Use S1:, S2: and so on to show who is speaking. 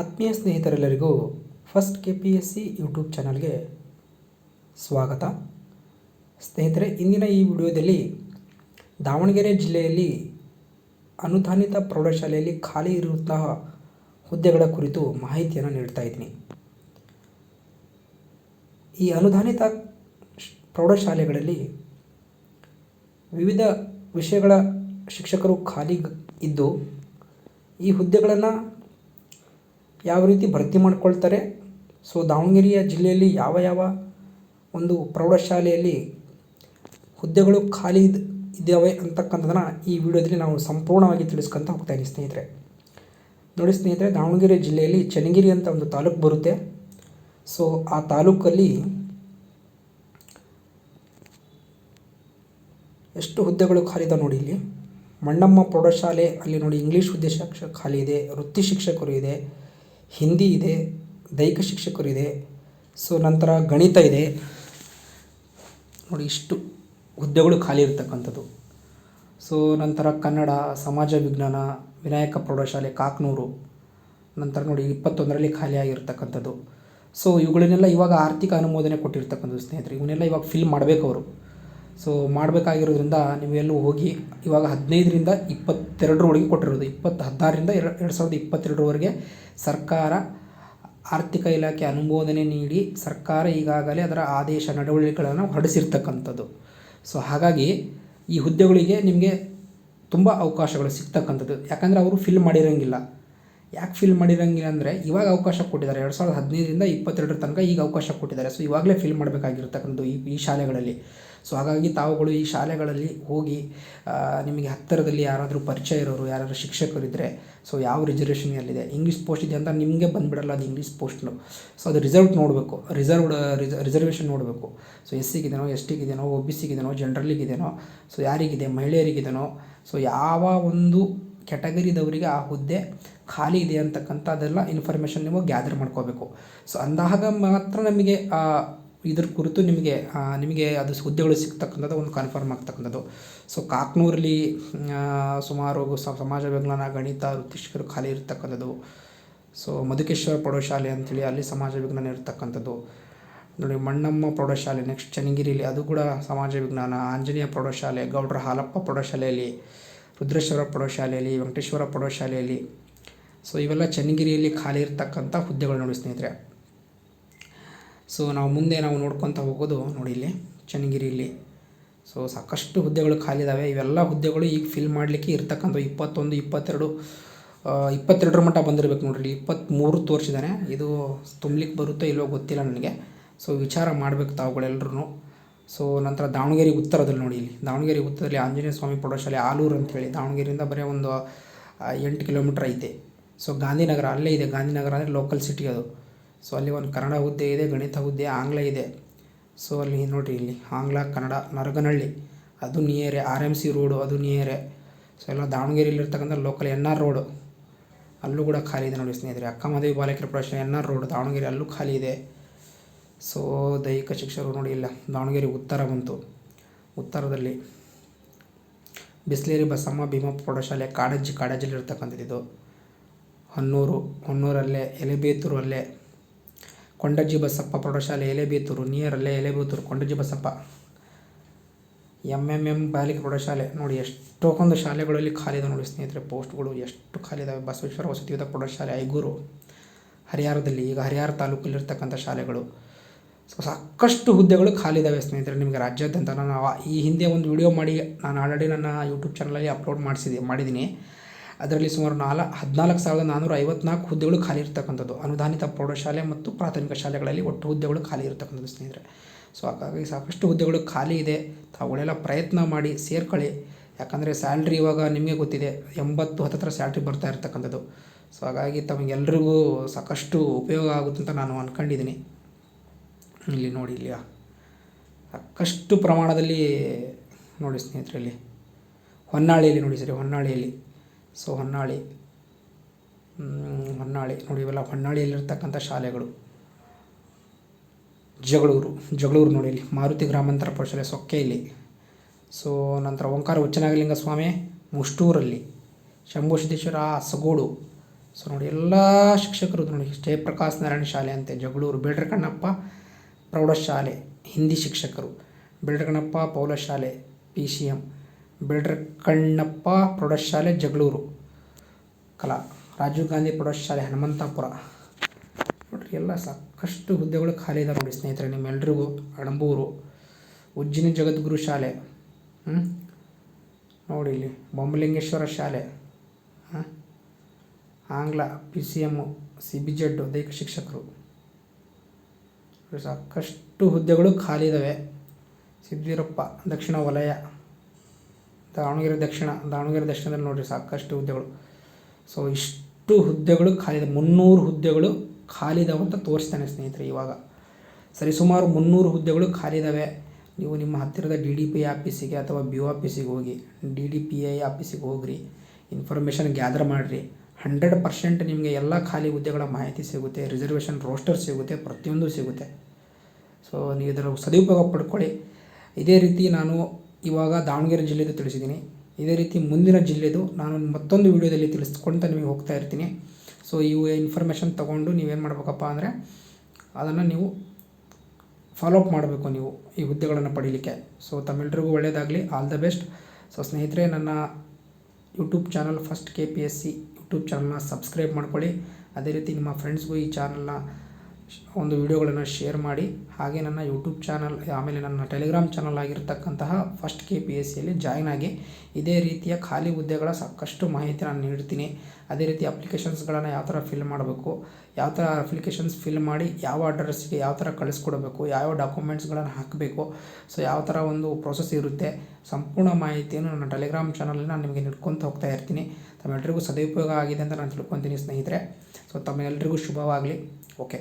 S1: ಆತ್ಮೀಯ ಸ್ನೇಹಿತರೆಲ್ಲರಿಗೂ first K P S C YouTube ಚಾನಲ್ಗೆ ಸ್ವಾಗತ. ಸ್ನೇಹಿತರೆ, ಇಂದಿನ ಈ ವಿಡಿಯೋದಲ್ಲಿ ದಾವಣಗೆರೆ ಜಿಲ್ಲೆಯಲ್ಲಿ ಅನುದಾನಿತ ಪ್ರೌಢಶಾಲೆಯಲ್ಲಿ ಖಾಲಿ ಇರುವಂತಹ ಹುದ್ದೆಗಳ ಕುರಿತು ಮಾಹಿತಿಯನ್ನು ನೀಡ್ತಾ ಇದ್ದೀನಿ. ಈ ಅನುದಾನಿತ ಪ್ರೌಢಶಾಲೆಗಳಲ್ಲಿ ವಿವಿಧ ವಿಷಯಗಳ ಶಿಕ್ಷಕರು ಖಾಲಿ ಇದ್ದು, ಈ ಹುದ್ದೆಗಳನ್ನು ಯಾವ ರೀತಿ ಭರ್ತಿ ಮಾಡ್ಕೊಳ್ತಾರೆ? ಸೊ ದಾವಣಗೆರೆಯ ಜಿಲ್ಲೆಯಲ್ಲಿ ಯಾವ ಯಾವ ಒಂದು ಪ್ರೌಢಶಾಲೆಯಲ್ಲಿ ಹುದ್ದೆಗಳು ಖಾಲಿ ಇದ್- ಇದ್ದಾವೆ ಅಂತಕ್ಕಂಥದ್ದನ್ನು ಈ ವಿಡಿಯೋದಲ್ಲಿ ನಾವು ಸಂಪೂರ್ಣವಾಗಿ ತಿಳಿಸ್ಕೊಂತ ಹೋಗ್ತಾ ಇದ್ದೀನಿ ಸ್ನೇಹಿತರೆ. ನೋಡಿ ಸ್ನೇಹಿತರೆ, ದಾವಣಗೆರೆ ಜಿಲ್ಲೆಯಲ್ಲಿ ಚನ್ನಗಿರಿ ಅಂತ ಒಂದು ತಾಲೂಕು ಬರುತ್ತೆ. ಸೊ ಆ ತಾಲೂಕಲ್ಲಿ ಎಷ್ಟು ಹುದ್ದೆಗಳು ಖಾಲಿ ಇದೆ ನೋಡಿ ಇಲ್ಲಿ. ಮಣ್ಣಮ್ಮ ಪ್ರೌಢಶಾಲೆ, ಅಲ್ಲಿ ನೋಡಿ ಇಂಗ್ಲೀಷ್ ಹುದ್ದೆ ಶಿಕ್ಷಕ ಖಾಲಿ ಇದೆ, ವೃತ್ತಿ ಶಿಕ್ಷಕರು ಇದೆ ಹಿಂದಿ ಇದೆ, ದೈಹಿಕ ಶಿಕ್ಷಕರು ಇದೆ, ಸೊ ನಂತರ ಗಣಿತ ಇದೆ. ನೋಡಿ ಇಷ್ಟು ಹುದ್ದೆಗಳು ಖಾಲಿ ಇರತಕ್ಕಂಥದ್ದು. ಸೊ ನಂತರ ಕನ್ನಡ, ಸಮಾಜ ವಿಜ್ಞಾನ, ವಿನಾಯಕ ಪ್ರೌಢಶಾಲೆ, ಕಾಕ್ನೂರು, ನಂತರ ನೋಡಿ ಇಪ್ಪತ್ತೊಂದರಲ್ಲಿ ಖಾಲಿಯಾಗಿರ್ತಕ್ಕಂಥದ್ದು ಸೊ ಇವುಗಳನ್ನೆಲ್ಲ ಇವಾಗ ಆರ್ಥಿಕ ಅನುಮೋದನೆ ಕೊಟ್ಟಿರ್ತಕ್ಕಂಥದ್ದು ಸ್ನೇಹಿತರೆ, ಇವನ್ನೆಲ್ಲ ಇವಾಗ ಫಿಲ್ ಮಾಡಬೇಕು ಅವರು. ಸೊ ಮಾಡಬೇಕಾಗಿರೋದ್ರಿಂದ ನೀವೆಲ್ಲೂ ಹೋಗಿ ಇವಾಗ ಹದಿನೈದರಿಂದ ಇಪ್ಪತ್ತೆರಡರವರೆಗೆ ಕೊಟ್ಟಿರೋದು. ಇಪ್ಪತ್ತು ಹದಿನಾರರಿಂದ ಎರಡು ಎರಡು ಸಾವಿರದ ಇಪ್ಪತ್ತೆರಡರವರೆಗೆ ಸರ್ಕಾರ ಆರ್ಥಿಕ ಇಲಾಖೆ ಅನುಮೋದನೆ ನೀಡಿ ಸರ್ಕಾರ ಈಗಾಗಲೇ ಅದರ ಆದೇಶ ನಡವಳಿಕೆಗಳನ್ನು ಹೊರಡಿಸಿರ್ತಕ್ಕಂಥದ್ದು. ಸೊ ಹಾಗಾಗಿ ಈ ಹುದ್ದೆಗಳಿಗೆ ನಿಮಗೆ ತುಂಬ ಅವಕಾಶಗಳು ಸಿಗ್ತಕ್ಕಂಥದ್ದು. ಯಾಕಂದರೆ ಅವರು ಫಿಲ್ ಮಾಡಿರೋಂಗಿಲ್ಲ. ಯಾಕೆ ಫಿಲ್ ಮಾಡಿರಂಗಿಲ್ಲ ಅಂದರೆ ಇವಾಗ ಅವಕಾಶ ಕೊಟ್ಟಿದ್ದಾರೆ. ಎರಡು ಸಾವಿರದ ಹದಿನೈದರಿಂದ ಇಪ್ಪತ್ತೆರಡರ ತನಕ ಈಗ ಅವಕಾಶ ಕೊಟ್ಟಿದ್ದಾರೆ. ಸೊ ಇವಾಗಲೇ ಫಿಲ್ ಮಾಡಬೇಕಾಗಿರ್ತಕ್ಕಂಥದ್ದು ಈ ಈ ಶಾಲೆಗಳಲ್ಲಿ. ಸೊ ಹಾಗಾಗಿ ತಾವುಗಳು ಈ ಶಾಲೆಗಳಲ್ಲಿ ಹೋಗಿ ನಿಮಗೆ ಹತ್ತಿರದಲ್ಲಿ ಯಾರಾದರೂ ಪರಿಚಯ ಇರೋರು, ಯಾರಾದರೂ ಶಿಕ್ಷಕರಿದ್ದರೆ ಸೊ ಯಾವ ರಿಸರ್ವೇಷನ್ ಎಲ್ಲಿದೆ ಇಂಗ್ಲೀಷ್ ಪೋಸ್ಟ್ ಇದೆ ಅಂತ ನಿಮಗೆ ಬಂದುಬಿಡಲ್ಲ ಅದು ಇಂಗ್ಲೀಷ್ ಪೋಸ್ಟ್ನು ಸೊ ಅದು ರಿಸರ್ವ್ ನೋಡಬೇಕು. ರಿಸರ್ವ್ಡ್ ರಿಸರ್ವೇಷನ್ ನೋಡಬೇಕು. ಸೊ ಎಸ್ ಸಿಗಿದೆನೋ ಎಸ್ ಟಿಗಿದೆನೋ ಒ ಬಿ ಸಿಗಿದೆನೋ ಜನರಲ್ಲಿಗಿದೆನೋ ಸೊ ಯಾರಿಗಿದೆ? ಮಹಿಳೆಯರಿಗಿದೆನೋ? ಸೊ ಯಾವ ಒಂದು ಕೆಟಗರಿದವರಿಗೆ ಆ ಹುದ್ದೆ ಖಾಲಿ ಇದೆ ಅಂತಕ್ಕಂಥ ಅದೆಲ್ಲ ಇನ್ಫಾರ್ಮೇಷನ್ ನೀವು ಗ್ಯಾದರ್ ಮಾಡ್ಕೋಬೇಕು. ಸೊ ಅಂದಾಗ ಮಾತ್ರ ನಮಗೆ ಇದ್ರ ಕುರಿತು ನಿಮಗೆ ನಿಮಗೆ ಅದು ಹುದ್ದೆಗಳು ಸಿಗ್ತಕ್ಕಂಥದ್ದು ಒಂದು ಕನ್ಫರ್ಮ್ ಆಗ್ತಕ್ಕಂಥದ್ದು. ಸೊ ಕಾಕ್ನೂರಲ್ಲಿ ಸುಮಾರು ಸಮಾಜ ವಿಜ್ಞಾನ ಗಣಿತ ವೃತ್ತಿಷ್ಕರು ಖಾಲಿ ಇರ್ತಕ್ಕಂಥದ್ದು. ಸೊ ಮಧುಕೇಶ್ವರ ಪ್ರೌಢಶಾಲೆ ಅಂಥೇಳಿ ಅಲ್ಲಿ ಸಮಾಜ ವಿಜ್ಞಾನ ಇರ್ತಕ್ಕಂಥದ್ದು. ನೋಡಿ, ಮಣ್ಣಮ್ಮ ಪ್ರೌಢಶಾಲೆ ನೆಕ್ಸ್ಟ್ ಚನ್ನಗಿರಿಲಿ ಅದು ಕೂಡ ಸಮಾಜ ವಿಜ್ಞಾನ, ಆಂಜನೇಯ ಪ್ರೌಢಶಾಲೆ ಗೌಡ್ರ ಹಾಲಪ್ಪ ಪ್ರೌಢಶಾಲೆಯಲ್ಲಿ. ರುದ್ರೇಶ್ವರ ಪ್ರೌಢಶಾಲೆಯಲ್ಲಿ ವೆಂಕಟೇಶ್ವರ ಪ್ರೌಢಶಾಲೆಯಲ್ಲಿ ಸೊ ಇವೆಲ್ಲ ಚನ್ನಗಿರಿಯಲ್ಲಿ ಖಾಲಿ ಇರ್ತಕ್ಕಂಥ ಹುದ್ದೆಗಳು ನೋಡಿ ಸ್ನೇಹಿತರೆ. ಸೊ ನಾವು ಮುಂದೆ ನಾವು ನೋಡ್ಕೊತ ಹೋಗೋದು ನೋಡಿ ಇಲ್ಲಿ, ಚನ್ನಗಿರಿಯಲ್ಲಿ. ಸೊ ಸಾಕಷ್ಟು ಹುದ್ದೆಗಳು ಖಾಲಿ ಇದ್ದಾವೆ ಇವೆಲ್ಲ ಹುದ್ದೆಗಳು ಈಗ ಫಿಲ್ ಮಾಡಲಿಕ್ಕೆ ಇರ್ತಕ್ಕಂಥ ಇಪ್ಪತ್ತೊಂದು, ಇಪ್ಪತ್ತೆರಡು ಇಪ್ಪತ್ತೆರಡರ ಮಟ್ಟ ಬಂದಿರಬೇಕು ನೋಡ್ರಿ. ಇಪ್ಪತ್ತ್ಮೂರು ತೋರಿಸಿದ್ದಾನೆ ಇದು ತುಂಬಲಿಕ್ಕೆ ಬರುತ್ತೋ ಇಲ್ಲೋ ಗೊತ್ತಿಲ್ಲ ನನಗೆ. ಸೊ ವಿಚಾರ ಮಾಡಬೇಕು ತಾವುಗಳೆಲ್ಲರೂ ಸೊ ನಂತರ ದಾವಣಗೆರೆ ಉತ್ತರದಲ್ಲಿ ನೋಡಿ ಇಲ್ಲಿ. ದಾವಣಗೆರೆ ಉತ್ತರದಲ್ಲಿ ಆಂಜನೇಯ ಸ್ವಾಮಿ ಪ್ರೌಢಶಾಲೆ ಆಲೂರು ಅಂತೇಳಿ ದಾವಣಗೆರೆಯಿಂದ ಬರೀ ಒಂದು ಎಂಟು ಕಿಲೋಮೀಟ್ರ್ ಐತೆ. ಸೊ ಗಾಂಧಿನಗರ ಅಲ್ಲೇ ಇದೆ. ಗಾಂಧಿನಗರ ಅಂದರೆ ಲೋಕಲ್ ಸಿಟಿ ಅದು. ಸೊ ಅಲ್ಲಿ ಒಂದು ಕನ್ನಡ ಹುದ್ದೆ ಇದೆ, ಗಣಿತ ಹುದ್ದೆ, ಆಂಗ್ಲ ಇದೆ. ಸೊ ಅಲ್ಲಿ ನೋಡಿರಿ ಇಲ್ಲಿ. ಆಂಗ್ಲ, ಕನ್ನಡ, ನರಗನಹಳ್ಳಿ. ಅದು ನಿಯರೆ ಆರ್ ಎಂ ಸಿ ರೋಡು ಅದು ನಿಯರೆ ಸೊ ಎಲ್ಲ ದಾವಣಗೆರೆಯಲ್ಲಿರ್ತಕ್ಕಂಥ ಲೋಕಲ್ ಎನ್ ಆರ್ ರೋಡು ಅಲ್ಲೂ ಕೂಡ ಖಾಲಿ ಇದೆ ನೋಡಿ ಸ್ನೇಹಿತರೆ. ಅಕ್ಕಮದೇವಿ ಬಾಲಕಿಯರ ಪ್ರಶ್ನೆ ಎನ್ ಆರ್ ರೋಡ್ ದಾವಣಗೆರೆ ಅಲ್ಲೂ ಖಾಲಿ ಇದೆ. ಸೊ ದೈಹಿಕ ಶಿಕ್ಷಕರು ನೋಡಿ ಇಲ್ಲ. ದಾವಣಗೆರೆ ಉತ್ತರ ಬಂತು. ಉತ್ತರದಲ್ಲಿ ಬಿಸ್ಲೇರಿ ಬಸಮ್ಮ ಭೀಮಪ್ಪ ಪ್ರೌಢಶಾಲೆ ಕಾಡಜ್ಜಿ ಇದು. ಹೊನ್ನೂರು, ಹೊನ್ನೂರಲ್ಲೇ ಎಲೆಬೇತೂರು ಅಲ್ಲೇ ಕೊಂಡಜ್ಜಿ ಬಸಪ್ಪ ಪ್ರೌಢಶಾಲೆ Elebethur ನಿಯರಲ್ಲೇ Elebethur, Kondajji Basappa M M M Balika ಪ್ರೌಢಶಾಲೆ. ನೋಡಿ ಎಷ್ಟೊಂದು ಶಾಲೆಗಳಲ್ಲಿ ಖಾಲಿ ಇದೆ ನೋಡಿ ಸ್ನೇಹಿತರೆ, ಪೋಸ್ಟ್ಗಳು ಎಷ್ಟು ಖಾಲಿ ಇದಾವೆ. ಬಸವೇಶ್ವರ ವಸತಿಯುತ ಪ್ರೌಢಶಾಲೆ, ಐಗೂರು. ಹರಿಹರದಲ್ಲಿ ಈಗ ಹರಿಹರ ತಾಲೂಕಲ್ಲಿರ್ತಕ್ಕಂಥ ಶಾಲೆಗಳು. ಸೊ ಸಾಕಷ್ಟು ಹುದ್ದೆಗಳು ಖಾಲಿ ಇದ್ದಾವೆ ಸ್ನೇಹಿತರೆ ನಿಮಗೆ ರಾಜ್ಯಾದ್ಯಂತ. ನಾನು ಈ ಹಿಂದೆ ಒಂದು ವಿಡಿಯೋ ಮಾಡಿ, ನಾನು ಆಲ್ರೆಡಿ ನನ್ನ ಯೂಟ್ಯೂಬ್ ಚಾನಲಲ್ಲಿ ಅಪ್ಲೋಡ್ ಮಾಡಿಸಿದೆ, ಮಾಡಿದ್ದೀನಿ. ಅದರಲ್ಲಿ ಸುಮಾರು ನಾಲ, ಹದಿನಾಲ್ಕು ಸಾವಿರದ ನಾನ್ನೂರ ಐವತ್ನಾಲ್ಕು ಹುದ್ದೆಗಳು ಖಾಲಿ ಇರ್ತಕ್ಕಂಥದ್ದು. ಅನುದಾನಿತ ಪ್ರೌಢಶಾಲೆ ಮತ್ತು ಪ್ರಾಥಮಿಕ ಶಾಲೆಗಳಲ್ಲಿ ಒಟ್ಟು ಹುದ್ದೆಗಳು ಖಾಲಿ ಇರತಕ್ಕಂಥದ್ದು ಸ್ನೇಹಿತರೆ. ಸೊ ಹಾಗಾಗಿ ಸಾಕಷ್ಟು ಹುದ್ದೆಗಳು ಖಾಲಿ ಇದೆ. ತಾವುಗಳೆಲ್ಲ ಪ್ರಯತ್ನ ಮಾಡಿ ಸೇರ್ಕೊಳ್ಳಿ. ಯಾಕಂದರೆ ಸ್ಯಾಲ್ರಿ ಇವಾಗ ನಿಮಗೆ ಗೊತ್ತಿದೆ, ಎಂಬತ್ತು, ಹತ್ತತ್ರ ಸ್ಯಾಲ್ರಿ ಬರ್ತಾ ಇರ್ತಕ್ಕಂಥದ್ದು. ಸೊ ಹಾಗಾಗಿ ತಮಗೆಲ್ರಿಗೂ ಸಾಕಷ್ಟು ಉಪಯೋಗ ಆಗುತ್ತೆ ಅಂತ ನಾನು ಅಂದ್ಕೊಂಡಿದ್ದೀನಿ ಇಲ್ಲಿ ನೋಡಿ ಇಲ್ಲಿ ಸಾಕಷ್ಟು ಪ್ರಮಾಣದಲ್ಲಿ ನೋಡಿ ಸ್ನೇಹಿತರೆ ಇಲ್ಲಿ ಹೊನ್ನಾಳಿಯಲ್ಲಿ ನೋಡಿ ಸರಿ, ಹೊನ್ನಾಳಿಯಲ್ಲಿ. ಸೊ ಹೊನ್ನಾಳಿ ಹೊನ್ನಾಳಿ. ನೋಡಿ ಇವೆಲ್ಲ ಹೊನ್ನಾಳಿಯಲ್ಲಿರ್ತಕ್ಕಂಥ ಶಾಲೆಗಳು. ಜಗಳೂರು ಜಗಳೂರು ನೋಡಿ ಇಲ್ಲಿ. ಮಾರುತಿ ಗ್ರಾಮಾಂತರ ಸೊಕ್ಕೆ ಇಲ್ಲಿ. ಸೊ ನಂತರ ಓಂಕಾರ ಉಚ್ಚನಾಗಲಿಂಗ ಸ್ವಾಮಿ, ಮುಷ್ಟೂರಲ್ಲಿ. ಶಂಭು ಸಿದ್ದೇಶ್ವರ ಸಗೋಡು. ಸೊ ನೋಡಿ ಎಲ್ಲ ಶಿಕ್ಷಕರು ನೋಡಿ. ಜಯಪ್ರಕಾಶ್ ನಾರಾಯಣ ಶಾಲೆ ಅಂತೆ, ಜಗಳೂರು. ಬೇಡ್ರ ಕಣ್ಣಪ್ಪ ಪ್ರೌಢಶಾಲೆ, ಹಿಂದಿ ಶಿಕ್ಷಕರು ಬೇಡ್ರ ಕಣ್ಣಪ್ಪ ಪ್ರೌಢಶಾಲೆ ಪಿ ಸಿ ಎಂ ಬೇಡ್ರ ಕಣ್ಣಪ್ಪ ಪ್ರೌಢಶಾಲೆ, ಜಗಳೂರು, ಕಲಾ, ರಾಜೀವ್ ಗಾಂಧಿ ಪ್ರೌಢಶಾಲೆ, ಹನುಮಂತಾಪುರ. ನೋಡ್ರಿ, ಎಲ್ಲ ಸಾಕಷ್ಟು ಹುದ್ದೆಗಳು ಖಾಲಿ ಇದಾವೆ ನೋಡಿ ಸ್ನೇಹಿತರೆ, ನಿಮ್ಮೆಲ್ರಿಗೂ, ಅಣಂಬೂರು, ಉಜ್ಜಿನಿ ಜಗದ್ಗುರು ಶಾಲೆ ನೋಡಿ ಇಲ್ಲಿ, ಬೊಮ್ಮಲಿಂಗೇಶ್ವರ ಶಾಲೆ ಆಂಗ್ಲ P C M C B Z ದೈಹಿಕ ಶಿಕ್ಷಕರು. ಸಾಕಷ್ಟು ಹುದ್ದೆಗಳು ಖಾಲಿ ಇದ್ದಾವೆ ಸಿದ್ಧೀರಪ್ಪ ದಕ್ಷಿಣ ವಲಯ, ದಾವಣಗೆರೆ ದಕ್ಷಿಣ, ದಾವಣಗೆರೆ ದಕ್ಷಿಣದಲ್ಲಿ ನೋಡಿರಿ ಸಾಕಷ್ಟು ಹುದ್ದೆಗಳು. ಸೊ ಇಷ್ಟು ಹುದ್ದೆಗಳು ಖಾಲಿ ಇದೆ ಮುನ್ನೂರು ಹುದ್ದೆಗಳು ಖಾಲಿ ಇದಾವೆ ಅಂತ ತೋರಿಸ್ತಾನೆ ಸ್ನೇಹಿತರೆ ಇವಾಗ. ಸರಿ ಸುಮಾರು ಮುನ್ನೂರು ಹುದ್ದೆಗಳು ಖಾಲಿ ಇದ್ದಾವೆ ನೀವು ನಿಮ್ಮ ಹತ್ತಿರದ ಡಿ ಡಿ ಪಿ ಆಫೀಸಿಗೆ ಅಥವಾ ಬಿ ಆಫೀಸಿಗೆ ಹೋಗಿ, ಡಿ ಡಿ ಪಿ ಐ ಆಫೀಸಿಗೆ ಹೋಗ್ರಿ. ಇನ್ಫಾರ್ಮೇಷನ್ ಗ್ಯಾದರ್ ಮಾಡಿರಿ. ಹಂಡ್ರೆಡ್ ಪರ್ಸೆಂಟ್ ನಿಮಗೆ ಎಲ್ಲ ಖಾಲಿ ಹುದ್ದೆಗಳ ಮಾಹಿತಿ ಸಿಗುತ್ತೆ ರಿಸರ್ವೇಷನ್ ರೋಸ್ಟರ್ ಸಿಗುತ್ತೆ, ಪ್ರತಿಯೊಂದು ಸಿಗುತ್ತೆ. ಸೊ ನೀವು ಇದರ ಸದುಪಯೋಗ ಪಡ್ಕೊಳ್ಳಿ. ಇದೇ ರೀತಿ ನಾನು ಇವಾಗ ದಾವಣಗೆರೆ ಜಿಲ್ಲೆದು ತಿಳಿಸಿದ್ದೀನಿ. ಇದೇ ರೀತಿ ಮುಂದಿನ ಜಿಲ್ಲೆದು ನಾನು ಮತ್ತೊಂದು ವಿಡಿಯೋದಲ್ಲಿ ತಿಳಿಸ್ಕೊಳ್ತಾ ನಿಮಗೆ ಹೋಗ್ತಾ ಇರ್ತೀನಿ. ಸೊ ಇವು ಇನ್ಫಾರ್ಮೇಷನ್ ತೊಗೊಂಡು ನೀವೇನು ಮಾಡಬೇಕಪ್ಪ ಅಂದರೆ, ಅದನ್ನು ನೀವು ಫಾಲೋ ಅಪ್ ಮಾಡಬೇಕು ನೀವು ಈ ಹುದ್ದೆಗಳನ್ನು ಪಡೀಲಿಕ್ಕೆ. ಸೊ ತಮ್ಮೆಲ್ಲರಿಗೂ ಒಳ್ಳೆಯದಾಗಲಿ ಆಲ್ ದ ಬೆಸ್ಟ್ ಸೊ ಸ್ನೇಹಿತರೆ, ನನ್ನ YouTube channel first K P S C YouTube ಚಾನಲ್ನ ಸಬ್ಸ್ಕ್ರೈಬ್ ಮಾಡ್ಕೊಳ್ಳಿ. ಅದೇ ರೀತಿ ನಿಮ್ಮ ಫ್ರೆಂಡ್ಸ್ಗೂ ಈ ಚಾನಲ್ನ ಒಂದು ವಿಡಿಯೋಗಳನ್ನು ಶೇರ್ ಮಾಡಿ, ಹಾಗೆ ನನ್ನ ಯೂಟ್ಯೂಬ್ ಚಾನಲ್ ಆಮೇಲೆ ನನ್ನ ಟೆಲಿಗ್ರಾಮ್ ಚಾನಲ್ ಆಗಿರ್ತಕ್ಕಂತಹ ಫಸ್ಟ್ ಕೆ ಪಿ ಎಸ್ ಸಿಯಲ್ಲಿ ಜಾಯ್ನ್ ಆಗಿ ಇದೇ ರೀತಿಯ ಖಾಲಿ ಹುದ್ದೆಗಳ ಸಾಕಷ್ಟು ಮಾಹಿತಿ ನಾನು ನೀಡ್ತೀನಿ. ಅದೇ ರೀತಿ ಅಪ್ಲಿಕೇಶನ್ಸ್ಗಳನ್ನು ಯಾವ ಥರ ಫಿಲ್ ಮಾಡಬೇಕು, ಯಾವ ಥರ ಅಪ್ಲಿಕೇಶನ್ಸ್ ಫಿಲ್ ಮಾಡಿ, ಯಾವ ಅಡ್ರೆಸ್ಗೆ ಯಾವ ಥರ ಕಳಿಸ್ಕೊಡ್ಬೇಕು, ಯಾವ ಡಾಕ್ಯುಮೆಂಟ್ಸ್ಗಳನ್ನು ಹಾಕಬೇಕು ಸೊ ಯಾವ ಥರ ಒಂದು ಪ್ರೊಸೆಸ್ ಇರುತ್ತೆ, ಸಂಪೂರ್ಣ ಮಾಹಿತಿಯನ್ನು ನನ್ನ ಟೆಲಿಗ್ರಾಮ್ ಚಾನಲಲ್ಲಿ ನಾನು ನಿಮಗೆ ನೀಡ್ಕೊತ ಹೋಗ್ತಾ ಇರ್ತೀನಿ. ತಮ್ಮೆಲ್ಲರಿಗೂ ಸದುಪಯೋಗ ಆಗಿದೆ ಅಂತ ನಾನು ತಿಳ್ಕೊತೀನಿ ಸ್ನೇಹಿತರೆ. ಸೊ ತಮ್ಮೆಲ್ಲರಿಗೂ ಶುಭವಾಗಲಿ. ಓಕೆ